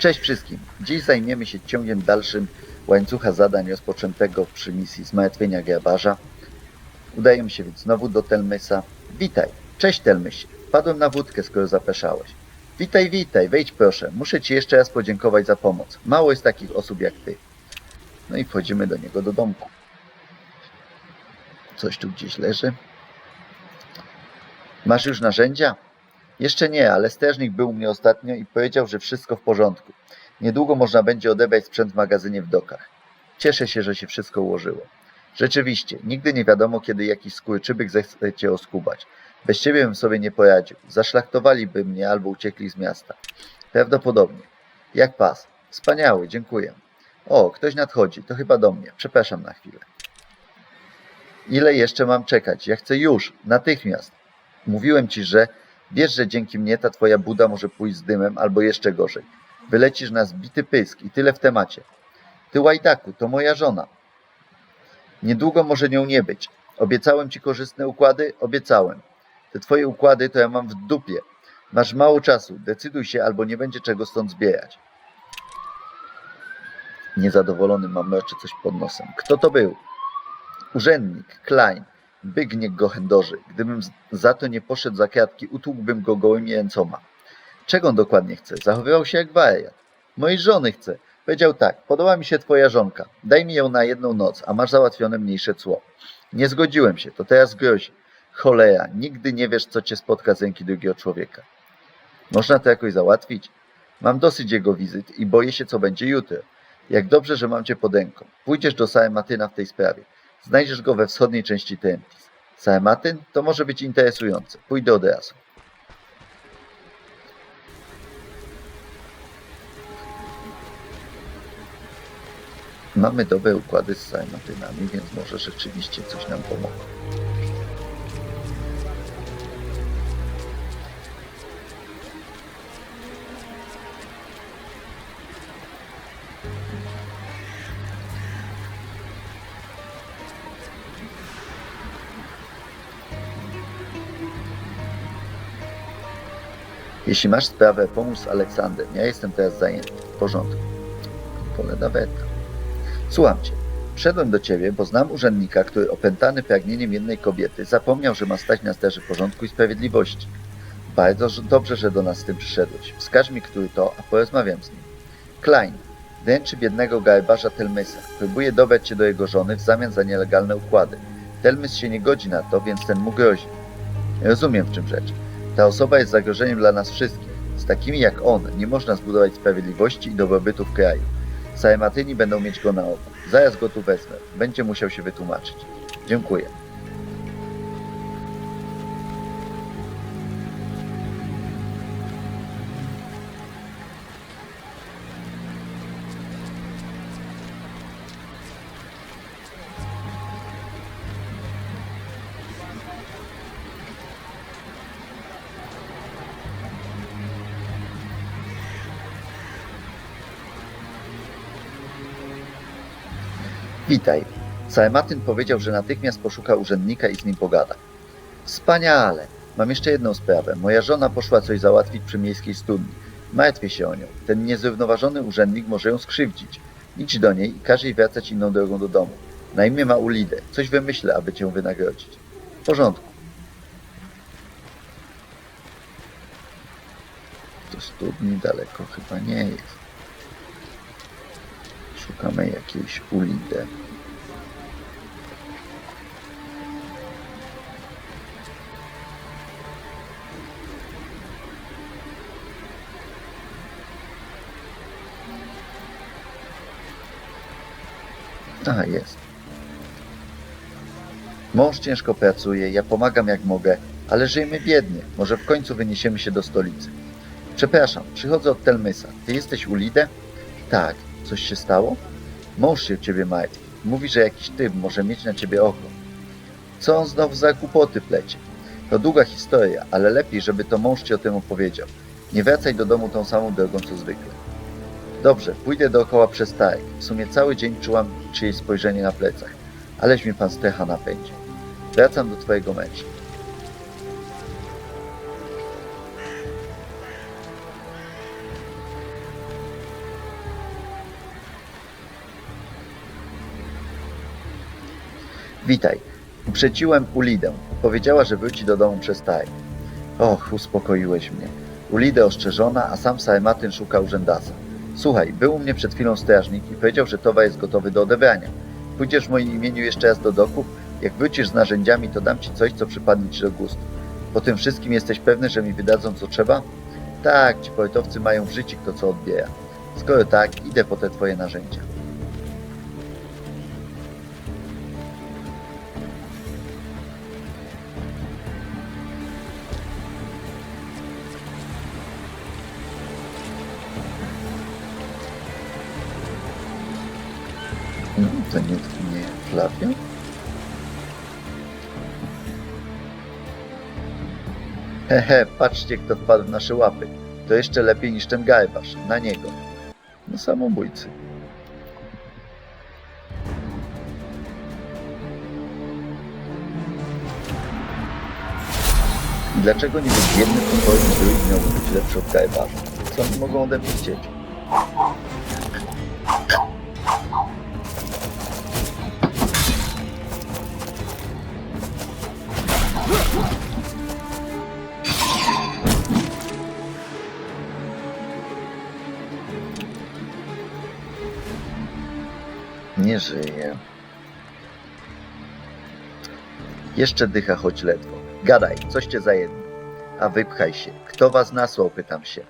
Cześć wszystkim. Dziś zajmiemy się ciągiem dalszym łańcucha zadań rozpoczętego przy misji zmartwienia grabarza. Udajemy się więc znowu do Telmysa. Witaj. Cześć Telmysie. Wpadłem na wódkę, skoro zapeszałeś. Witaj, witaj. Wejdź proszę. Muszę ci jeszcze raz podziękować za pomoc. Mało jest takich osób jak ty. No i wchodzimy do niego do domku. Coś tu gdzieś leży. Masz już narzędzia? Jeszcze nie, ale strażnik był u mnie ostatnio i powiedział, że wszystko w porządku. Niedługo można będzie odebrać sprzęt w magazynie w dokach. Cieszę się, że się wszystko ułożyło. Rzeczywiście, nigdy nie wiadomo, kiedy jakiś skurczybyk zechce cię oskubać. Bez ciebie bym sobie nie poradził. Zaszlachtowaliby mnie albo uciekli z miasta. Prawdopodobnie. Jak pas. Wspaniały, dziękuję. O, ktoś nadchodzi. To chyba do mnie. Przepraszam na chwilę. Ile jeszcze mam czekać? Ja chcę już, natychmiast. Mówiłem ci, że wiesz, że dzięki mnie ta twoja buda może pójść z dymem albo jeszcze gorzej. Wylecisz na zbity pysk i tyle w temacie. Ty łajdaku, to moja żona. Niedługo może nią nie być. Obiecałem ci korzystne układy? Obiecałem. Te twoje układy to ja mam w dupie. Masz mało czasu. Decyduj się, albo nie będzie czego stąd zbierać. Niezadowolony mamroczy coś pod nosem. Kto to był? Urzędnik, Klein. Byk niech go chędoży. Gdybym za to nie poszedł za kratki, utłukłbym go gołymi ręcoma. Czego on dokładnie chce? Zachowywał się jak wariat. Mojej żony chce. Powiedział tak, podoba mi się twoja żonka. Daj mi ją na jedną noc, a masz załatwione mniejsze cło. Nie zgodziłem się, to teraz grozi. Cholera, nigdy nie wiesz, co cię spotka z ręki drugiego człowieka. Można to jakoś załatwić? Mam dosyć jego wizyt i boję się, co będzie jutro. Jak dobrze, że mam cię pod ręką. Pójdziesz do Sarmatyna w tej sprawie. Znajdziesz go we wschodniej części Tentis. Sarmatyn? To może być interesujące. Pójdę od razu. Mamy dobre układy z Sarmatynami, więc może rzeczywiście coś nam pomogło. Jeśli masz sprawę, pomóż z Aleksandrem. Ja jestem teraz zajęty. W porządku. Pole Daweta. Słucham cię. Wszedłem do ciebie, bo znam urzędnika, który opętany pragnieniem jednej kobiety zapomniał, że ma stać na straży porządku i sprawiedliwości. Bardzo dobrze, że do nas z tym przyszedłeś. Wskaż mi, który to, a porozmawiam z nim. Klein. Dręczy biednego garbarza Telmysa. Próbuje dobrać cię do jego żony w zamian za nielegalne układy. Telmys się nie godzi na to, więc ten mu grozi. Rozumiem, w czym rzecz. Ta osoba jest zagrożeniem dla nas wszystkich. Z takimi jak on nie można zbudować sprawiedliwości i dobrobytu w kraju. Sarmatyni będą mieć go na oku. Zaraz go tu wezmę. Będzie musiał się wytłumaczyć. Dziękuję. Witaj. Sarmatyn powiedział, że natychmiast poszuka urzędnika i z nim pogada. Wspaniale. Mam jeszcze jedną sprawę. Moja żona poszła coś załatwić przy miejskiej studni. Martwię się o nią. Ten niezrównoważony urzędnik może ją skrzywdzić. Idź do niej i każ jej wracać inną drogą do domu. Na imię ma Ulidę. Coś wymyślę, aby cię wynagrodzić. W porządku. Do studni daleko chyba nie jest. Szukamy jakiejś Ulidę. Aha, jest. Mąż ciężko pracuje, ja pomagam jak mogę, ale żyjemy biednie. Może w końcu wyniesiemy się do stolicy. Przepraszam, przychodzę od Telmysa. Ty jesteś Ulidę? Tak. Coś się stało? Mąż się ciebie martwi. Mówi, że jakiś typ może mieć na ciebie oko. Co on znowu za kłopoty plecie? To długa historia, ale lepiej, żeby to mąż ci o tym opowiedział. Nie wracaj do domu tą samą drogą co zwykle. Dobrze, pójdę dookoła przez targ. W sumie cały dzień czułam czyjeś spojrzenie na plecach. Aleś mi pan Stecha napędzi. Wracam do twojego męża. Witaj. Uprzedziłem Ulidę. Powiedziała, że wróci do domu przez taj. Och, uspokoiłeś mnie. Ulidę ostrzeżona, a sam Saematyn szuka urzędasa. Słuchaj, był u mnie przed chwilą strażnik i powiedział, że towar jest gotowy do odebrania. Pójdziesz w moim imieniu jeszcze raz do doków? Jak wrócisz z narzędziami, to dam ci coś, co przypadnie ci do gustu. Po tym wszystkim jesteś pewny, że mi wydadzą co trzeba? Tak, ci poetowcy mają w życiu kto co odbiera. Skoro tak, idę po te twoje narzędzia. To nie, nie Flavio? Hehe, patrzcie kto wpadł w nasze łapy. To jeszcze lepiej niż ten garbarz. Na niego. No samobójcy. Dlaczego niby biedny pokoju druid miałby być lepszy od garbarza? Co oni mogą ode mnie chcieć? Nie żyje. Jeszcze dycha choć ledwo. Gadaj, coś cię za jedno. A wypchaj się. Kto was nasłał, pytam się.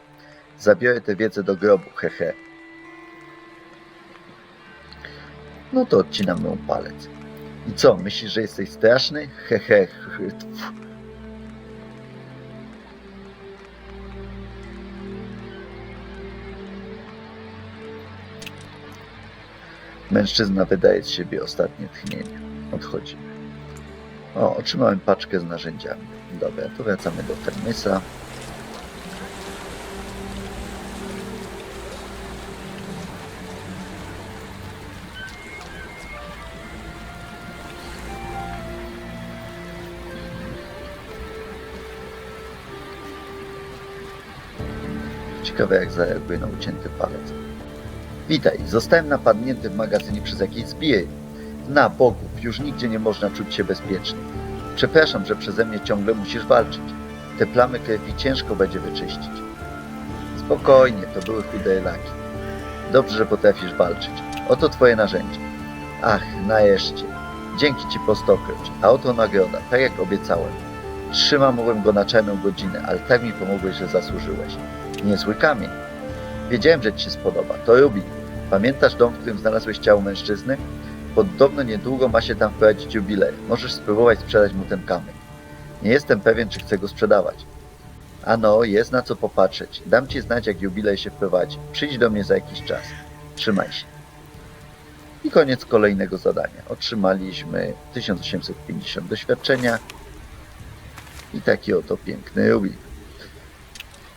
Zabiorę tę wiedzę do grobu, hehe. No to odcinam mu palec. I co, myślisz, że jesteś straszny? Hehe. he, tf. Mężczyzna wydaje z siebie ostatnie tchnienie. Odchodzimy. O, otrzymałem paczkę z narzędziami. Dobra, to wracamy do Fernysa. Jak zareaguje na ucięty palec. Witaj, zostałem napadnięty w magazynie przez jakieś zbije. Na bogów, już nigdzie nie można czuć się bezpiecznie. Przepraszam, że przeze mnie ciągle musisz walczyć. Te plamy krwi ciężko będzie wyczyścić. Spokojnie, to były chude laki. Dobrze, że potrafisz walczyć. Oto twoje narzędzie. Ach, nareszcie. Dzięki ci po stokroć. A oto nagroda, tak jak obiecałem. Trzymam go na czarną godzinę, ale tak mi pomogłeś, że zasłużyłeś. Niezły kamień. Wiedziałem, że ci się spodoba. To Rubin. Pamiętasz dom, w którym znalazłeś ciało mężczyzny? Podobno niedługo ma się tam wprowadzić jubilej. Możesz spróbować sprzedać mu ten kamień. Nie jestem pewien, czy chcę go sprzedawać. Ano, jest na co popatrzeć. Dam ci znać, jak jubilej się wprowadzi. Przyjdź do mnie za jakiś czas. Trzymaj się. I koniec kolejnego zadania. Otrzymaliśmy 1850 doświadczenia i taki oto piękny rubin.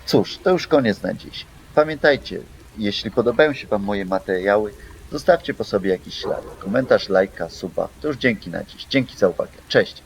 Cóż, to już koniec na dziś. Pamiętajcie, jeśli podobają się Wam moje materiały, zostawcie po sobie jakiś ślad. Komentarz, lajka, suba. To już dzięki na dziś. Dzięki za uwagę. Cześć.